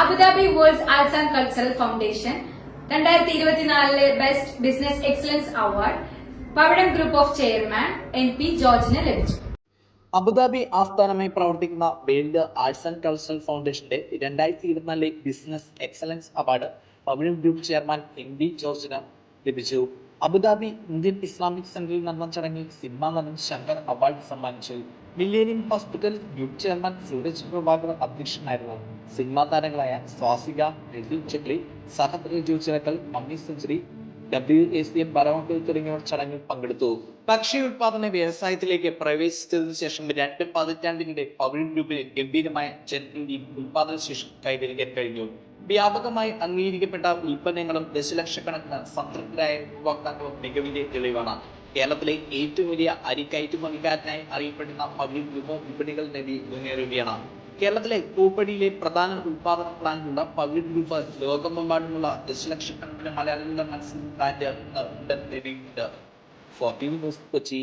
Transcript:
Abu Dhabi worlds arts and cultural foundation രണ്ടായിരത്തി ഇരുപത്തിനാലിലെ best business excellence award. Pavizham group of chairman N P ജോർജിന് ലഭിച്ചു. Abu Dhabi ആസ്ഥാനമായി പ്രവർത്തിക്കുന്ന വേൾഡ് ആർട്സ് ആൻഡ് കൾച്ചറൽ ഫൗണ്ടേഷന്റെ രണ്ടായിരത്തി ഇരുപത്തിനാലിലെ business excellence award Pavizham group chairman M P ജോർജിന് ലഭിച്ചു. അബുദാബി ഇന്ത്യൻ ഇസ്ലാമിക് സെന്ററിൽ നടന്ന ചടങ്ങിൽ സിനിമാ നടൻ ശങ്കർ അവാർഡ് സമ്മാനിച്ചു. Millennium hospital group chairman Sooraj Prabhakar അധ്യക്ഷനായിരുന്നു. സിനിമാ താരങ്ങളായ സ്വാസിക രജു ചെക്ലി സഹത് Raju Chilakkal Mammi Century W A C M ബലവക്കൽ തുടങ്ങിയവർ ചടങ്ങിൽ പങ്കെടുത്തു. ഭക്ഷ്യ ഉത്പാദന വ്യവസായത്തിലേക്ക് പ്രവേശിച്ചതിനു ശേഷം രണ്ട് പതിറ്റാണ്ടിന്റെ പവിഴ ഗ്രൂപ്പിന് ഗംഭീരമായ ഉത്പാദന ശേഷി കൈവരിക്കാൻ കഴിഞ്ഞു. വ്യാപകമായി അംഗീകരിക്കപ്പെട്ട ഉൽപ്പന്നങ്ങളും ദശലക്ഷക്കണക്കിന് സംതൃപ്തരായ ഉപഭോക്താക്കളും മികവിന്റെ തെളിവാണ്. കേരളത്തിലെ ഏറ്റവും വലിയ അരി കയറ്റുമതിക്കാരനായി അറിയപ്പെടുന്ന പകുതി ഗ്രൂപ്പ് വിപണികൾ നേടി മുന്നേറുകയാണ്. കേരളത്തിലെ പൂപ്പടിയിലെ പ്രധാന ഉൽപാദന പ്ലാന്റുള്ള പകുതി ഗ്രൂപ്പ് ലോകമെമ്പാടുമുള്ള ദശലക്ഷക്കണക്കിന് മലയാളികളുടെ മനസ്സിൽ ബ്രാൻഡ് കൊച്ചി.